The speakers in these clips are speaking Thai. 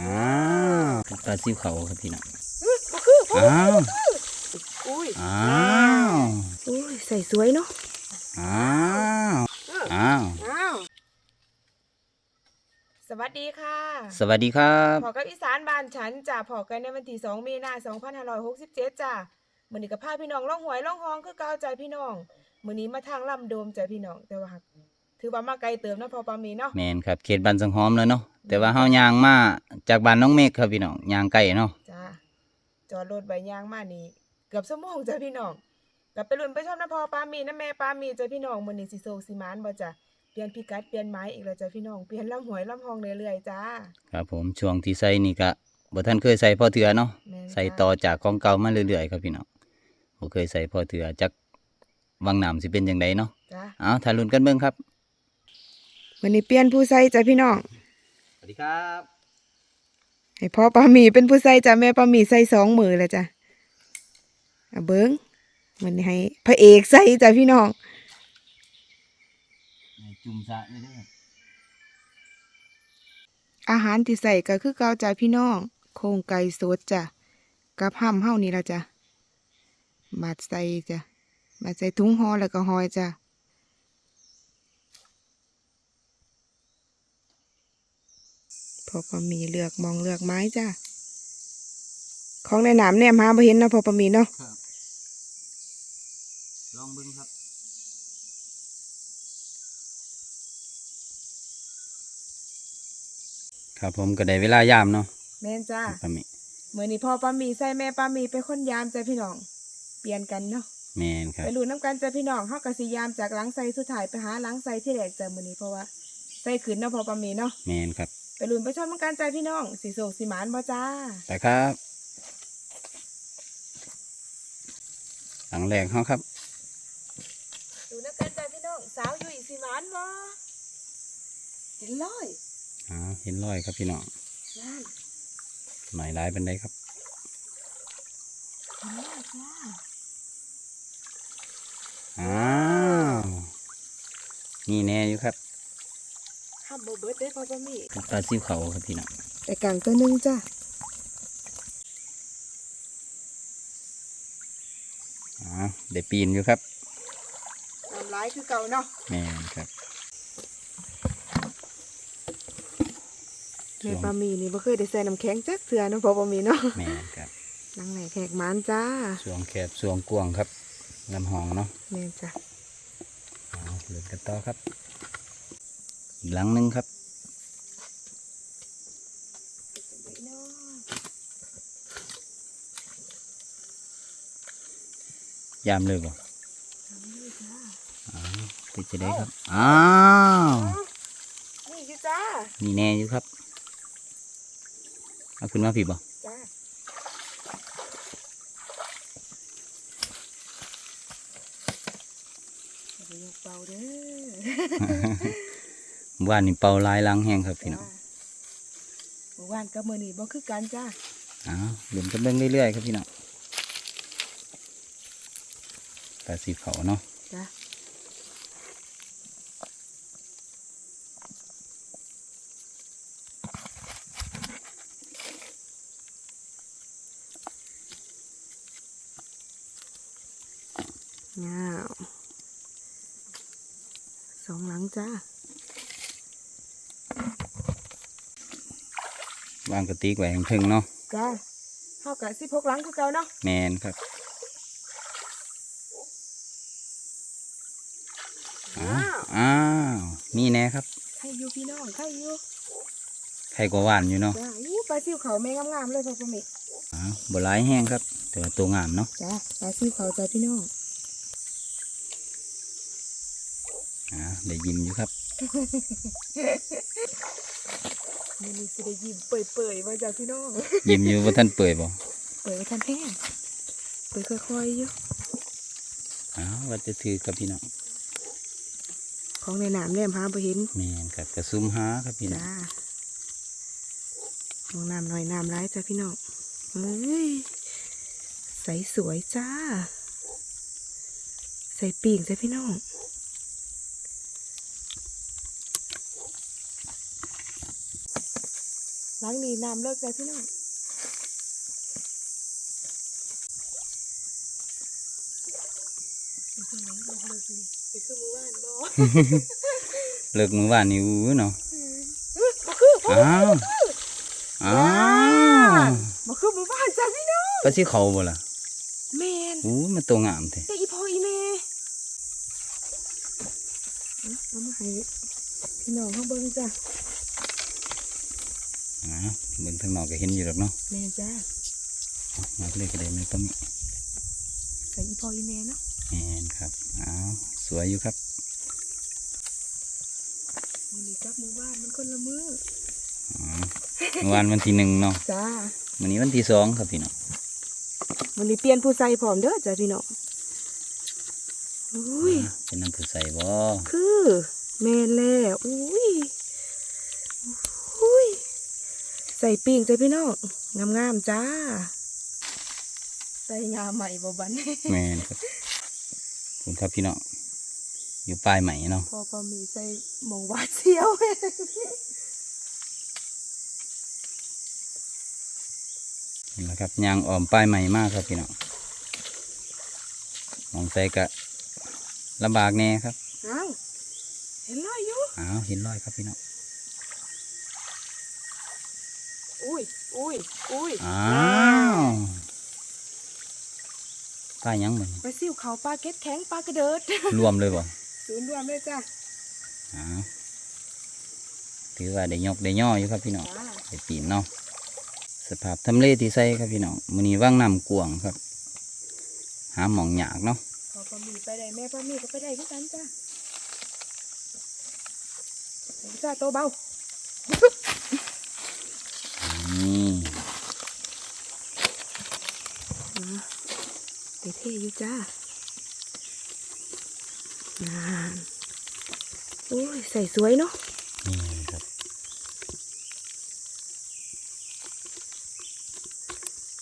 อ้าวปลาซิวเขาครับพี่น้องอื้อบ่คือบ่อ้าวอุ้ยอ้าวอุ้ยใส่สวยเนาะอ้าวอื้ออ้าวอ้าวสวัสดีค่ะ สวัสดีครับพอกับอีสานบ้านฉันจ้ะพอกันในวันที่2มีนา2567จ้ะมื้อนี้ก็พาพี่น้องล่องหวยล่องฮองคือเก่าใจพี่น้องมื้อนี้มาทางลำโดมจ้ะพี่น้องแต่ว่า ถือว่ามาไกลเติมเนาะพอปามีเนาะแมนครับเขตบ้านสังหอมแล้วเนาะแต่ว่าเฮายางมาจากบ้านน้องเมฆครับพี่น้องยางไก่เนาะจ้าจอดรถใบยางมานี่เกือบชั่วโมงจ้ะพี่น้องกลับไปลุ้นไปชมนะพอปามีนะแม่ปามีจ้ะพี่น้องมื้อนี้สิโซกสิมานบ่จ้ะเปลี่ยนพิกัดเปลี่ยนไม้อีกแล้วจ้ะพี่น้องเปลี่ยนลำหวยลำฮองเรื่อยๆจ้าครับผมช่วงที่ใส่นี่ก็บ่ทันเคยใส่พ่อเถือเนาะแม่นจ้ะใส่ต่อจากของเก่ามาเรื่อยๆครับพี่น้องบ่เคยใส่พ่อเถือจักวังน้ำสิเป็นจังไดเนาะจ้าเอาถ้าลุ้นกันเบิ่งครับ มื้อนี้เปลี่ยนผู้ใส่จ้ะพี่น้อง สวัสดีครับให้พ่อปาหมีเป็นผู้ใส่จ้ะแม่ปาหมีใส่สองมือแล้วจ้ะอะเบิ้งมันให้พระเอกใส่จ้ะพี่น้องจุ่มสะนี่เด้ออาหารที่ใส่ก็คือเกาจ้ะพี่น้อง โครงไก่สดจ้ะกับห้ำเฮานี่ละจ้ะมาใส่จ้ะมาใส่ถุงห่อแล้วก็ห่อยจ้ะ พอปาหมีเลือกมองเลือกไม้จ้ะของในหนามเนี่ยมาบ่เห็นเนาะพอปาหมีเนาะครับลองเบิ่งครับครับผมก็ได้เวลายามเนาะแม่นจ้าปามิเมื่อนี้พ่อปาหมีใส่แม่ปาหมีเป็นคนยามจ้ะพี่น้อง เปลี่ยนกันเนาะแมนครับไปลุ้นน้ำกันจ้ะพี่น้องเฮากะสิยามจากหลังไซสุดท้ายไปหาหลังไซที่แรกจ้ะมื้อนี้เพราะว่าไซขึ้นเนาะพ่อปาหมีเนาะแมนครับไป ลุ้นไปชมน้ำกันจ้ะพี่น้องสิโศกสิหมานบ่จ้าไปครับ หลังแรกเขาครับ ดูน้ำกันจ้ะพี่น้องสาวอยู่อีสิหมานบ่เห็นร้อยอ๋อเห็นรอยครับพี่น้องนั่นหน่อยร้ายเป็นไดครับเห็นร้อยจ้าอ้าวนี่แน่อยู่ครับ ห้ามบ่เบิดเด้อพ่อปาหมีปลาซิวเขาครับพี่น้องแต่กลางตัวหนึงจ้ะอ๋อได้ปีนอยู่ครับน้ำลายคือเก่าเนาะแมนครับแม่ปาหมีนี่บ่เคยได้ใส่น้ำแข็งจักเทื่อเนาะพ่อปาหมีเนาะแมนครับหลังไหนแขกหมานจ้าสวงแคบสวงกวางครับลำหองเนาะแม่นจ้ะเอาเลือนกันต่อครับ อีกหลังหนึงครับยามเลยบ่อ้าวติดจะได้ครับ อ้าว นี่คือจ้า นี่แน่อยู่ครับ เอาขึ้นมาผิดบ่จ้าอย่าไปยกเบาเด้อ ว่านนี่เป่าลายหลังแห้งครับพี่น้องเมื่อวานกับมื้อนี้บ่คือกันจ้าอ้าวเดินกันเบิ่งเรื่อยๆครับพี่น้องปลาสีเขาเนาะจ้าง้าวสองหลังจ้า วางกระติกไว้ถึงๆเนาะจ้าเท่ากับสิบหกหลังคือเก่าเนาะแมนครับอ้าวอ้าวนี่แน่ครับใครอยู่พี่น้องใครอยู่ใครก็หวานอยู่เนาะจ้าอู้ปลาซิวเขาแม่งามๆเลยพ่อพ่อแม่อ้าวบหลายแห้งครับ แต่ว่าตัวงามเนาะจ้าปลาซิวเขาจ้าพี่น้องอ้าวได้ยิ้มอยู่ครับ มีนี่สิได้ยิ้มเปื่อยๆมาจ้าพี่น้อง ยิ้มอยู่ว่าท่านเปื่อยบ่เปิดไว้ทันแห้งเปิดค่อยๆอยู่อ้าวว่าจะถือกับพี่น้อง ของในน้ำแนมหาบ่เห็นแมนครับกระซุ่มหาครับพี่น้องจ้าลงน้ำหน่อยน้ำร้ายจ้าพี่น้องเฮ้ยใสสวยจ้า ใส่ปีกจ้าพี่น้อง หลังนี้น้ำเลิกแล้วพี่น้องเป็นจังไดเลิกเลิกนี่ไปคือมือบ้านบ่เลิกมื้อวานนี่อู้เนาะอื้อบ่คือบ่อ้าวอ้าวบ่คือมือบ้านจ้ะพี่น้องปลาสิเขาบ่ล่ะแม่นอู้มันตัวงามแท้แต่อีพ่ออีแม่เอามาให้พี่น้องเขาเบิ่งจ้ะ อ้าวเบิ่งทางนอกก็เห็นอยู่ดอกเนาะแม่จ้าเอามาเลยก็ได้แม่ต้มใส่อีพ่ออีแม่เนาะแม่นครับอ้าวสวยอยู่ครับมือนี้กลับหมู่บ้านมันคนละมืออ๋อเมื่อวานวันที่หนึ่งเนาะจ้าวันนี้วันที่สองครับพี่น้องวันนี้เปลี่ยนผู้ใส่พร้อมเด้อจ้ะพี่น้องอุ้ยอ่าเป็นน้ำผู้ใส่บ่คือแม่นแล้วอุ้ยอุ้ย ใส่ปีงจ้ะพี่น้องงามๆจ้า ใส่งาใหม่บ่บันแม่นครับขอบคุณครับพี่น้องอยู่ปลายใหม่เนาะพอพอมีใส่หมองหวาดเสียวนี่แหละครับยางอ่อมปลายใหม่มากครับพี่น้องมองใส่กะลำบากแน่ครับอ้าวเห็นรอยอยู่อ้าวเห็นรอยครับพี่น้อง อุ้ยอุ้ยอุ้ยอ้าวปลายังเหมือนไปซิ่วเขาปลาเก็ดแข็งปลากระเดิด รวมเลยบ่ศูนย์รวมเลยจ้ะอ้าวถือว่าได้ยกได้ย่ออยู่ครับพี่น้องจ้าไปปีนเนาะสภาพทำเลที่ใส่ครับพี่น้องมื้อนี้ว่างน้ำกวางครับ หาหมองหยากเนาะพอปลาหมีไปได้แม่ปลาหมีก็ไปได้ทุกกันจ้ะเห็นจ้าโตเบา นี่ อ่า เท่ๆอยู่จ้านานโอ้ยใส่สวยเนาะนี่ครับ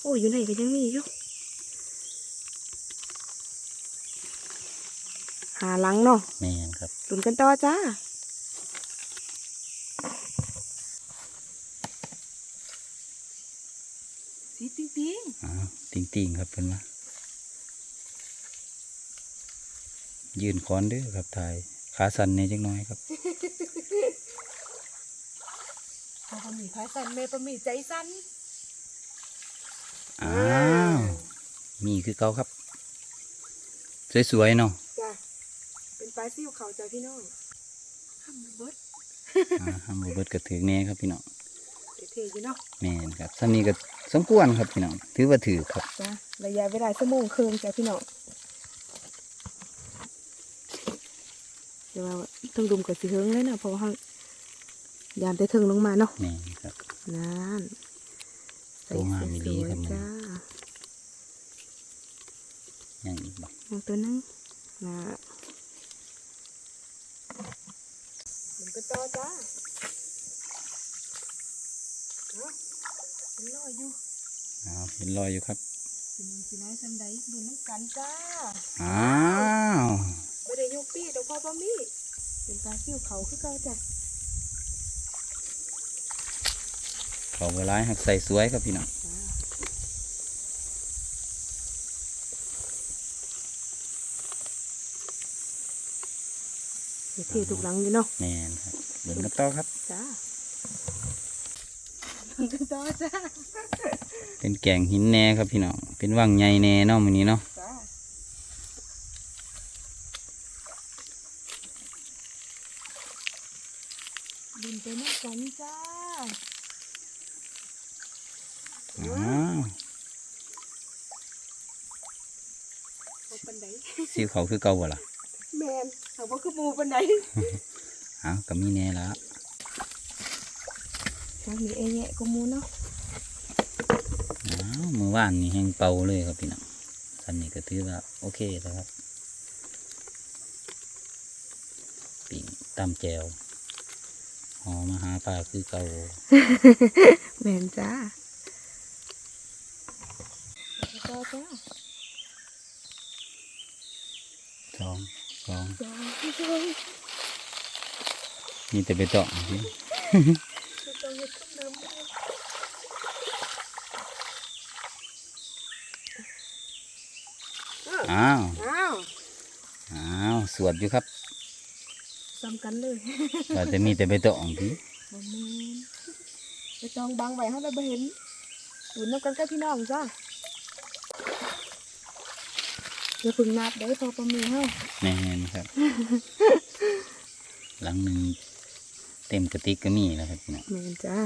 โอ้ยอยู่ไหนก็ยังมีอยู่หาหลังเนาะแม่นครับลุ้นกันต่อจ้าสีติ๊งติ๊งอ้าวติงติงๆครับเพิ่นว่า ยืนคอนเด้อครับถ่ายขาสั่นเนี่ยจังน้อยครับพอปะหมี่พายสันเมปะหมี่ใจสันอ้าวมีคือเก่าครับ สวยๆเนาะจ้ะเป็นปลาซิ่วเขาจ้ะพี่น้องห้ามเบิดอ่าห้ามบ่เบิดกระถือแน่ครับพี่น้องเท่ๆอยู่เนาะแม่นครับซ้ำนี้ก็สมควรครับพี่น้องถือว่าถือครับจ้ะระยะเวลาชั่วโมงครึ่งจ้ะพี่น้อง เดี๋ยวว่าต้องดุมกับสีเฮิงเลยนะเพราะว่าเรายามได้ถึงลงมาเนาะแม่นครับ นั่นใส่โตงามสอีหลีวยครับๆจ้ายังอีกบ่มองตัวนึงนะมันก็ต่อจ้าเอาเป็นรอยอยู่อ้าวเห็นรอยอยู่ครับสิมันสิไล่สันใดดูน้ำกันจ้า อ้าว ไม่ได้ยกปี้ดอกพ่อป้ามี่เป็นปลาซิ่วเขาคือเก่าจ้ะเขาเวลาหักใส่สวยครับพี่น้องจ้าเดี๋ยวเททุกหลังอยู่เนาะแม่นครับเบิ่งกันต่อครับจ้ามันกันต่อจ้าเป็นแก่งหินแน่ครับพี่น้องเป็นว่างใหญ่แน่เนาะมื้อนี้เนาะ จ้าบินไปน้ำกันจ้าอ้าวเอาปันไดซิวเขาคือเก่าบ่ล่ะแมนเอาว่าคือหมูปันไดอ้าวก็มีแน่ละทางนี้เอแยะก็หมูเนาะอ้าวมื้อวานนี่แห้งเป่าเลยครับพี่น้องสันนี้ก็ถือว่าโอเคแล้วครับ ปิ่งตำแจว อ๋อมาหาปลาคือเก่าแมนจ้าสองสองนี่แต่ไปเจาะอ้าว อ้าว สวดอยู่ครับ ซ้ำกันเลยว่าจะมีแต่ใบตองทีบ่แม่นไปจองบังไว้เฮาได้บ่เห็นอยู่นำกันกับพี่น้องจ้าอย่าเพึ่งนับเด้อพอประมีเฮาแน่นครับ หลังหนึ่งเต็มกระติกก็มีแล้วครับพี่น้องแม่นจ้า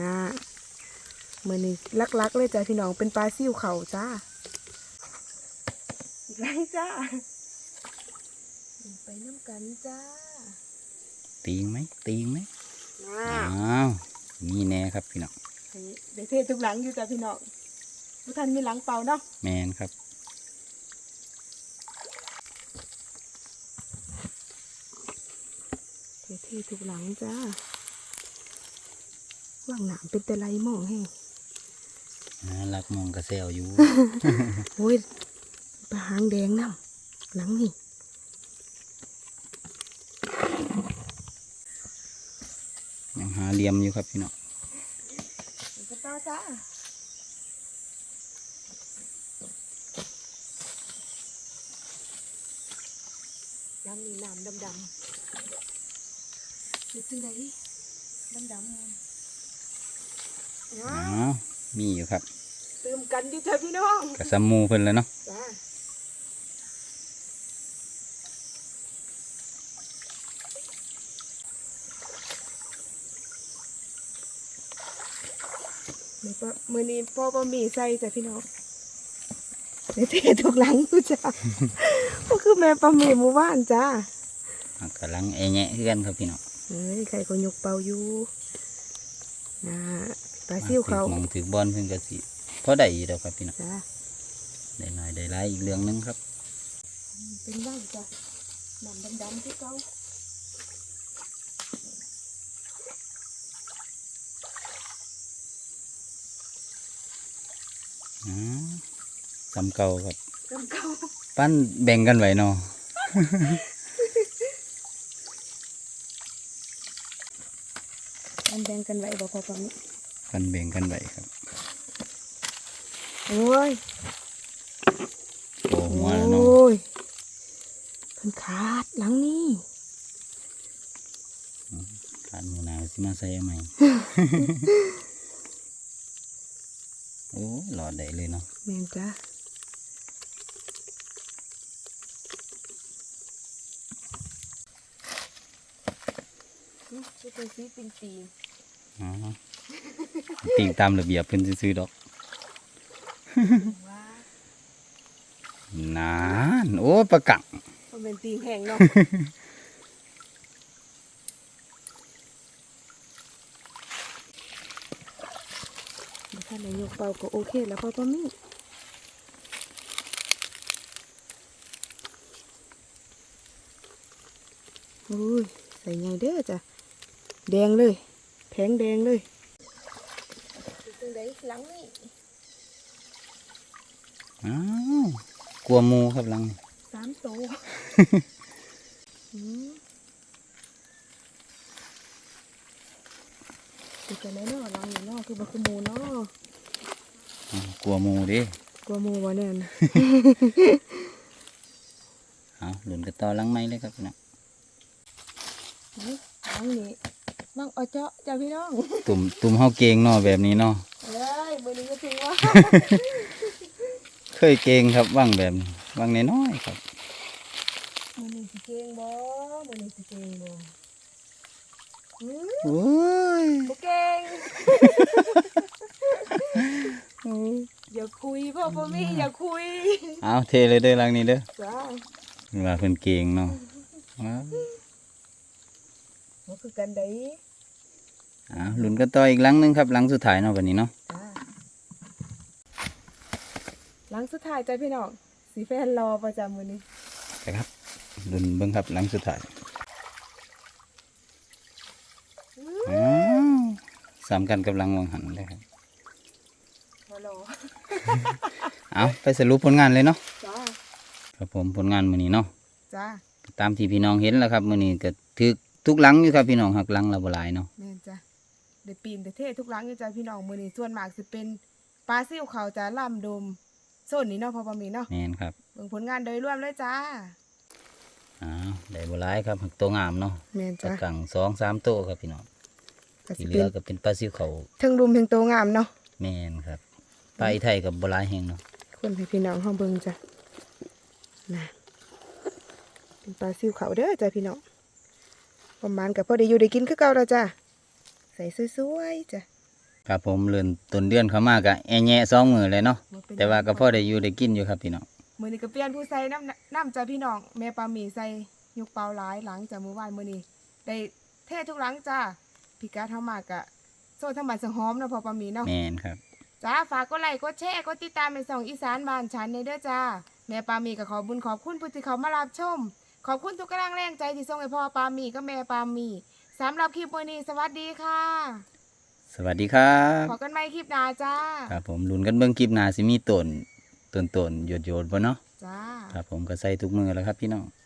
น่ามื้อนี้ลักๆเลยจ้าพี่น้องเป็นปลาซิ่วเขาจ้าอีกแล้วจ้า ไปน้ำกันจ้า ตีงไหมตีงไหมน่าอ้าวมีแน่ครับพี่น้องเดี๋ยวเททุกหลังอยู่จ้ะพี่น้องทุกท่านมีหลังเปล่าเนาะแมนครับเทเททุกหลังจ้าว่างหนามเป็นแต่ไรมองแห้งน่ารักมองกระเซลอยู่ โอ้ยปลาหางแดงน้ำหลังนี่ ยังหา เหลี่ยมอยู่ครับพี่น้องกระต้าจ้ายังมีน้ำดำๆเป็นจังไดดำๆอ้าวมีอยู่ครับ ตื่มกันอยู่จ้ะพี่น้องกระซัมหมูเพิ่นแล้วเนาะ มือปะมือนี้พ่อปะหมี่ใส่จ้ะพี่น้องเดี๋ยวเททุกหลังกูจ้าก็คือแม่ปะหมี่หมู่บ้านจ้าอะกำลังแอะแงะคือกันครับพี่น้องเฮ้ยใครก็ยกเป่าอยู่นะปลาซิ่วเขามองถือบอลเพิ่นก็สิพอได้อยู่ดอกครับพี่น้องจ้าได้หน่อยได้หลายอีกเรื่องหนึงครับ เป็นได้จ้ะดำดำๆที่เก่า สำเก่าครับดำเก่าปั้นแบ่งกันไว้เนาะมันแบ่งกันไว้บ่พอปะหมี่ปั้นแบ่งกันไว้ครับโอ้ยโอ้หัวแล้วเนาะโอ้ยเพิ่นขาดหลังนี้ขาดหมูนาวสิมาใส่เอาใหม่ โอ้หลอดได้เลยเนาะแม่นจ้ะนี่คือเป็นสีปินตีอ๋อติ่งตามระเบียบเพิ่นซื้อๆดอกว่านาน โอ้ประกังมันเป็นตีแห้งเนาะ เดี๋ยวท่านนายก เป่าก็โอเคแล้วพ่อป้ามี่โอ้ยใส่ไงเด้อจ้ะแดงเลย แผงแดงเลยจังไดหลังนี่อ้าวกลัวหมูครับหลังนี่สามโตวอืมคือจะไหนเนาะหลังนี่เนาะคือบักขโมเนาะอ้าว กลัวหมูเดิกลัวหมูวะเนี่ยนะเอาหลุนกระต่อหลังไม้เลยครับพี่น้องนี่หลังนี่บังเอาเจาะจ้าพี่น้อง ตุ่มตุ่มเฮาเกงเนาะแบบนี้เนาะเลยมือนี้ก็ถือว่า เคยเกงครับว่างแบบนี้ว่างน้อยๆครับมือนี้สิเก่งบ่มือนี้สิเก่งบ่อืมโอ้ยบ่เก่ง อย่าคุยพ่อพ่อมี่อย่าคุย เอาเทเลยเด้อหลังนี้เด้อจ้าว่าเพิ่นเกงเนาะว้าวบ่คือกันได้เอาหลุนกระต่ออีกหลังหนึงครับหลังสุดท้ายเนาะวันนี้เนาะจ้าหลังสุดท้ายจ้าพี่น้องสีแฟนรอประจำมือนี้ไปครับหลุนเบิ่งครับหลังสุดท้ายอ้าวสามกันกับหลังวังหันเลยครับมารอ เอาไปสรุปผลงานเลยเนาะจ้าครับผมผลงานมื้อนี้เนาะจ้าตามที่พี่น้องเห็นแล้วครับมื้อนี้ก็ถึกทุกหลังอยู่ครับพี่น้องหักหลังละบ่หลายเนาะแม่นจ้ะได้ปีนได้เทศทุกหลังอยู่จ้ะพี่น้องมือนี้ส่วนมากสิเป็นปลาซิ่วเขาจะล่ำดมโซนนี้เนาะพอปามีเนาะแม่นครับเบิ่งผลงานโดยรวมเลยจ้าอ้าวได้บ่หลายครับตัวงามเนาะแม่นตะจ้า กังสองสามโตวครับพี่น้องก็สิที่เหเป็ลืนอก็เป็นปลาซิวเขาเทั้งรุมเทั้งโตงามเนาะแม่นครับ ปลาอีไทยกับบ่หลายแฮงเนาะคนให้พี่น้องเฮาเบิ่งจ้ะนะเป็นปลาซิ่วเขาเด้อจ้ะพี่น้องประมาณกับพอได้อยู่ได้กินคือเก่าแล้วจ้ะใส่สวยๆจ้ะครับผมเลื่อนต้นเดือนเข้ามาก็แอะแยะสองมือเลยเนาะแต่ว่าก็พอได้อยู่ได้กินอยู่ครับพี่น้องมื้อนี้ก็เปลี่ยนผู้ใส่น้ำน้ำจ้ะพี่น้องแม่ปลาหมีใส่ยกเปล่าหลายหลังจากมื้อวานมื้อนี้ได้เททุกหลังจ้ะพี่กาเฮามากะโซนทั้งบ้านสังหอมเนาะพอปลาหมีเนาะแม่นครับ จ้าฝากกดไลค์กดแชร์กดติดตามในสองอีสานบ้านฉันในเด้อจ้าแม่ปามีก็ขอบุญขอบคุณผู้ที่เขามารับชม ขอบคุณทุกกำลังแรงใจที่ส่งให้พ่อปามีก็แม่ปามีสำหรับคลิปวันนี้สวัสดีค่ะ สวัสดีครับพอกันใหม่คลิปหน้าจ้าครับผมลุ้นกันเบิ่งคลิปหน้าสิมีต้นต้นต้นหยดหยดๆบ่เนาะจ้าครับผมก็ใส่ทุกมือแล้วครับพี่น้องจ